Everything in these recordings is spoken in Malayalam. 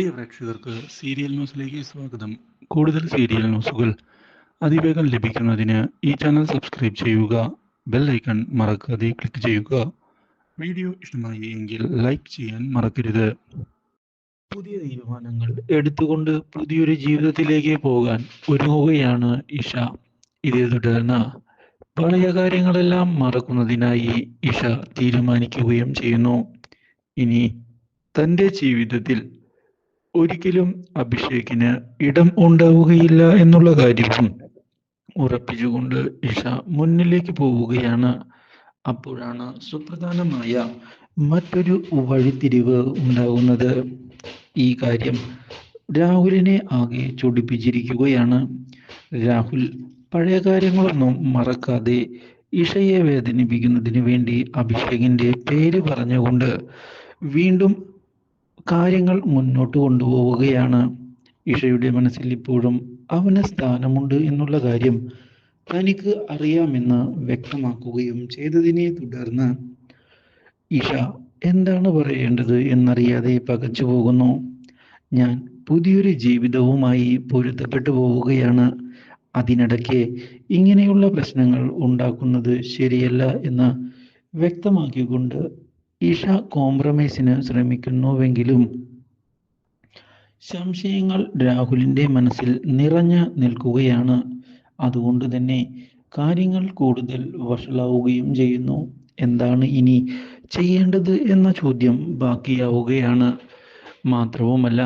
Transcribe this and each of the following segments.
പ്രിയ പ്രേക്ഷകർക്ക് സീരിയൽ ന്യൂസിലേക്ക് സ്വാഗതം. കൂടുതൽ സീരിയൽ ന്യൂസുകൾ അതിവേഗം ലഭിക്കുന്നതിന് ഈ ചാനൽ സബ്സ്ക്രൈബ് ചെയ്യുക ബെൽ ഐക്കൺ മറക്കാതെ ക്ലിക്ക് ചെയ്യുക. വീഡിയോ ഇഷ്ടമായി എങ്കിൽ ലൈക്ക് ചെയ്യാൻ മറക്കരുത്. പുതിയ തീരുമാനങ്ങൾ എടുത്തുകൊണ്ട് പുതിയൊരു ജീവിതത്തിലേക്ക് പോകാൻ ഒരുങ്ങുകയാണ് ഇഷ. ഇതേ തുടർന്ന് പഴയ കാര്യങ്ങളെല്ലാം മറക്കുന്നതിനായി ഇഷ തീരുമാനിക്കുകയും ചെയ്യുന്നു. ഇനി തന്റെ ജീവിതത്തിൽ ഒരിക്കലും അഭിഷേകിന് ഇടം ഉണ്ടാവുകയില്ല എന്നുള്ള കാര്യവും ഉറപ്പിച്ചുകൊണ്ട് ഇഷ മുന്നിലേക്ക് പോവുകയാണ്. അപ്പോഴാണ് സുപ്രധാനമായ മറ്റൊരു വഴിത്തിരിവ് ഉണ്ടാകുന്നത്. ഈ കാര്യം രാഹുലിനെ ആകെ ചൊടിപ്പിച്ചിരിക്കുകയാണ്. രാഹുൽ പഴയ കാര്യങ്ങളൊന്നും മറക്കാതെ ഇഷയെ വേദനിപ്പിക്കുന്നതിന് വേണ്ടി അഭിഷേകിന്റെ പേര് പറഞ്ഞുകൊണ്ട് വീണ്ടും കാര്യങ്ങൾ മുന്നോട്ട് കൊണ്ടുപോവുകയാണ്. ഇഷയുടെ മനസ്സിൽ ഇപ്പോഴും അവന് സ്ഥാനമുണ്ട് എന്നുള്ള കാര്യം തനിക്ക് അറിയാമെന്ന് വ്യക്തമാക്കുകയും ചെയ്തതിനെ തുടർന്ന് ഇഷ എന്താണ് പറയേണ്ടത് എന്നറിയാതെ പകച്ചു പോകുന്നു. ഞാൻ പുതിയൊരു ജീവിതവുമായി പൊരുത്തപ്പെട്ടു പോവുകയാണ്. അതിനിടയ്ക്ക് ഇങ്ങനെയുള്ള പ്രശ്നങ്ങൾ ഉണ്ടാക്കുന്നത് ശരിയല്ല എന്ന് വ്യക്തമാക്കിക്കൊണ്ട് ഇഷ കോംപ്രമൈസിന് ശ്രമിക്കുന്നുവെങ്കിലും സംശയങ്ങൾ രാഹുലിന്റെ മനസ്സിൽ നിറഞ്ഞു നിൽക്കുകയാണ്. അതുകൊണ്ട് തന്നെ കാര്യങ്ങൾ കൂടുതൽ വഷളാവുകയും ചെയ്യുന്നു. എന്താണ് ഇനി ചെയ്യേണ്ടത് എന്ന ചോദ്യം ബാക്കിയാവുകയാണ്. മാത്രവുമല്ല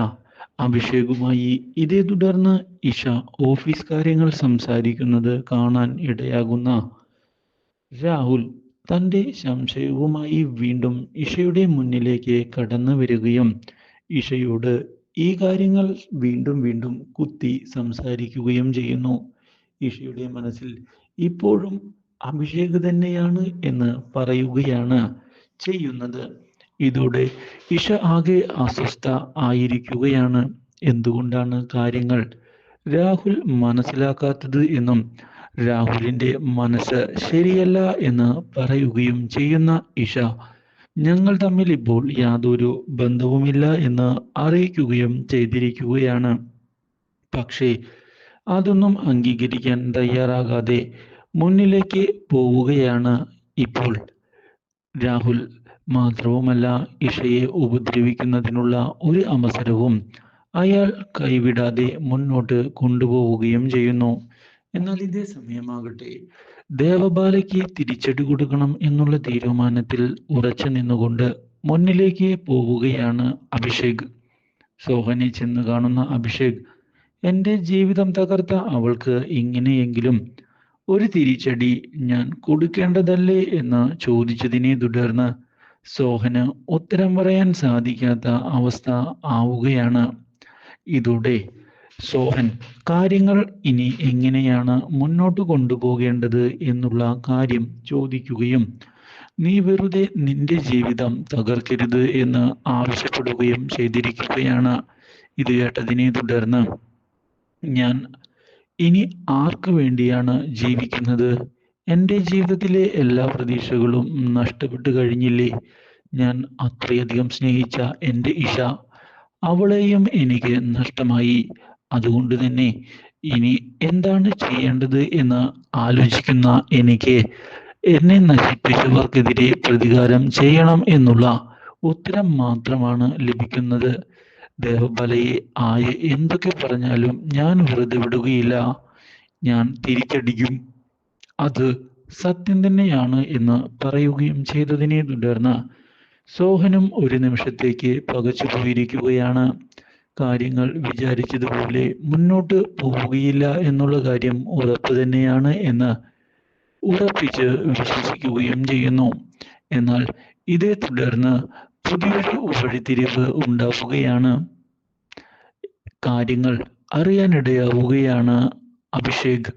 അഭിഷേകുമായി ഇതേ തുടർന്ന് ഇഷ ഓഫീസ് കാര്യങ്ങൾ സംസാരിക്കുന്നത് കാണാൻ ഇടയാകുന്ന രാഹുൽ തന്റെ സംശയവുമായി വീണ്ടും ഇഷയുടെ മുന്നിലേക്ക് കടന്നു വരികയും ഇഷയോട് ഈ കാര്യങ്ങൾ വീണ്ടും വീണ്ടും കുത്തി സംസാരിക്കുകയും ചെയ്യുന്നു. ഇഷയുടെ മനസ്സിൽ ഇപ്പോഴും അഭിഷേക് തന്നെയാണ് എന്ന് പറയുകയാണ് ചെയ്യുന്നത്. ഇതോടെ ഇഷ ആകെ അസ്വസ്ഥ ആയിരിക്കുകയാണ്. എന്തുകൊണ്ടാണ് കാര്യങ്ങൾ രാഹുൽ മനസ്സിലാക്കാത്തത് എന്നും രാഹുലിന്റെ മനസ്സ് ശരിയല്ല എന്ന് പറയുകയും ചെയ്യുന്ന ഇഷ ഞങ്ങൾ തമ്മിൽ ഇപ്പോൾ യാതൊരു ബന്ധവുമില്ല എന്ന് അറിയിക്കുകയും ചെയ്തിരിക്കുകയാണ്. പക്ഷേ അതൊന്നും അംഗീകരിക്കാൻ തയ്യാറാകാതെ മുന്നിലേക്ക് പോവുകയാണ് ഇപ്പോൾ. രാഹുൽ മാത്രവുമല്ല ഇഷയെ ഉപദ്രവിക്കുന്നതിനുള്ള ഒരു അവസരവും അയാൾ കൈവിടാതെ മുന്നോട്ട് കൊണ്ടുപോവുകയും ചെയ്യുന്നു. എന്നാൽ ഇതേ സമയമാകട്ടെ. ദേവബാലയ്ക്ക് തിരിച്ചടി കൊടുക്കണം എന്നുള്ള തീരുമാനത്തിൽ ഉറച്ചു നിന്നുകൊണ്ട് മുന്നിലേക്ക് പോവുകയാണ് അഭിഷേക്. സോഹനെ ചെന്ന് കാണുന്ന അഭിഷേക് എന്റെ ജീവിതം തകർത്ത അവൾക്ക് ഇങ്ങനെയെങ്കിലും ഒരു തിരിച്ചടി ഞാൻ കൊടുക്കേണ്ടതല്ലേ? എന്ന് ചോദിച്ചതിനെ തുടർന്ന് സോഹന് ഉത്തരം പറയാൻ സാധിക്കാത്ത അവസ്ഥ ആവുകയാണ്. ഇതോടെ സോഹൻ കാര്യങ്ങൾ ഇനി എങ്ങനെയാണ് മുന്നോട്ട് കൊണ്ടുപോകേണ്ടത് എന്നുള്ള കാര്യം ചോദിക്കുകയും നീ വെറുതെ നിന്റെ ജീവിതം തകർക്കരുത് എന്ന് ആവശ്യപ്പെടുകയും ചെയ്തിരിക്കുകയാണ്. ഇത് കേട്ടതിനെ തുടർന്ന് ഞാൻ ഇനി ആർക്ക് വേണ്ടിയാണ് ജീവിക്കുന്നത്? എന്റെ ജീവിതത്തിലെ എല്ലാ പ്രതീക്ഷകളും നഷ്ടപ്പെട്ടു കഴിഞ്ഞില്ലേ? ഞാൻ അത്രയധികം സ്നേഹിച്ച എന്റെ ഇഷ അവളെയും എനിക്ക് നഷ്ടമായി. അതുകൊണ്ട് തന്നെ ഇനി എന്താണ് ചെയ്യേണ്ടത് എന്ന് ആലോചിക്കുന്ന എനിക്ക് എന്നെ നശിപ്പിച്ചവർക്കെതിരെ പ്രതികാരം ചെയ്യണം എന്നുള്ള ഉത്തരം മാത്രമാണ് ലഭിക്കുന്നത്. ദേവബലയെ ആയ എന്തൊക്കെ പറഞ്ഞാലും ഞാൻ വെറുതെ വിടുകയില്ല. ഞാൻ തിരിച്ചടിക്കും. അത് സത്യം തന്നെയാണ് എന്ന് പറയുകയും ചെയ്തതിനെ തുടർന്ന് സോഹനും ഒരു നിമിഷത്തേക്ക് പകച്ചു പോയിരിക്കുകയാണ് കാര്യങ്ങൾ വിചാരിച്ചതുപോലെ മുന്നോട്ട് പോവുകയില്ല എന്നുള്ള കാര്യം ഉറപ്പ് തന്നെയാണ് എന്ന് ഉറപ്പിച്ച് വിശ്വസിക്കുകയും ചെയ്യുന്നു. എന്നാൽ ഇതേ തുടർന്ന് പുതിയൊരു വഴിത്തിരിവ് ഉണ്ടാവുകയാണ്. കാര്യങ്ങൾ അറിയാനിടയാവുകയാണ് അഭിഷേക്.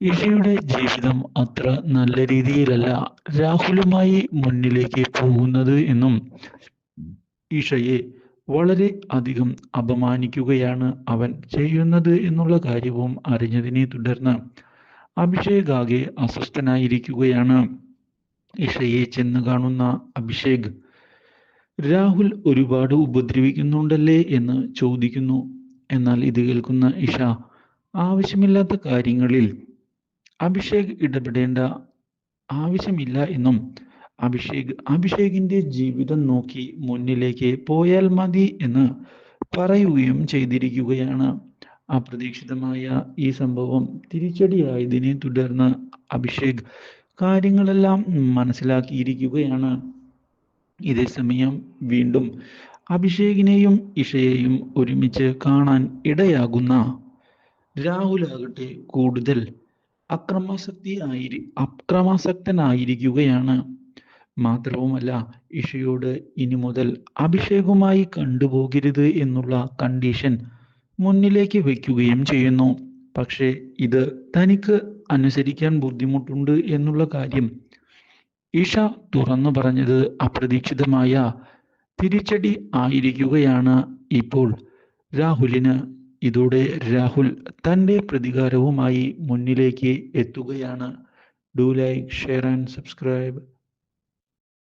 ഇഷയുടെ ജീവിതം അത്ര നല്ല രീതിയിലല്ല രാഹുലുമായി മുന്നിലേക്ക് പോകുന്നത് എന്നും ഇഷയെ വളരെ അധികം അപമാനിക്കുകയാണ് അവൻ ചെയ്യുന്നത് എന്നുള്ള കാര്യവും അറിഞ്ഞതിനെ തുടർന്ന് അഭിഷേക് ആകെ അസ്വസ്ഥനായിരിക്കുകയാണ്. ഇഷയെ ചെന്ന് കാണുന്ന അഭിഷേക് രാഹുൽ ഒരുപാട് ഉപദ്രവിക്കുന്നുണ്ടല്ലേ? എന്ന് ചോദിക്കുന്നു. എന്നാൽ ഇത് കേൾക്കുന്ന ഇഷ ആവശ്യമില്ലാത്ത കാര്യങ്ങളിൽ അഭിഷേക് ഇടപെടേണ്ട ആവശ്യമില്ല എന്നും അഭിഷേക് അഭിഷേകിന്റെ ജീവിതം നോക്കി മുന്നിലേക്ക് പോയാൽ മതി എന്ന് പറയുകയും ചെയ്തിരിക്കുകയാണ്. അപ്രതീക്ഷിതമായ ഈ സംഭവം തിരിച്ചടിയായതിനെ തുടർന്ന് അഭിഷേക് കാര്യങ്ങളെല്ലാം മനസ്സിലാക്കിയിരിക്കുകയാണ്. ഇതേ സമയം വീണ്ടും അഭിഷേകിനെയും ഇഷയെയും ഒരുമിച്ച് കാണാൻ ഇടയാകുന്ന രാഹുലാകട്ടെ കൂടുതൽ അക്രമാസക്തി ആയിരി അക്രമാസക്തനായിരിക്കുകയാണ്. മാത്രവുമല്ല ഇഷയോട് ഇനി മുതൽ അഭിഷേകുമായി കണ്ടുപോകരുത് എന്നുള്ള കണ്ടീഷൻ മുന്നിലേക്ക് വയ്ക്കുകയും ചെയ്യുന്നു. പക്ഷേ ഇത് തനിക്ക് അനുസരിക്കാൻ ബുദ്ധിമുട്ടുണ്ട് എന്നുള്ള കാര്യം ഇഷ തുറന്നു പറഞ്ഞത് അപ്രതീക്ഷിതമായ തിരിച്ചടി ആയിരിക്കുകയാണ് ഇപ്പോൾ. രാഹുലിന് ഇതോടെ രാഹുൽ തന്റെ പ്രതികാരവുമായി മുന്നിലേക്ക് എത്തുകയാണ്. Do like share and subscribe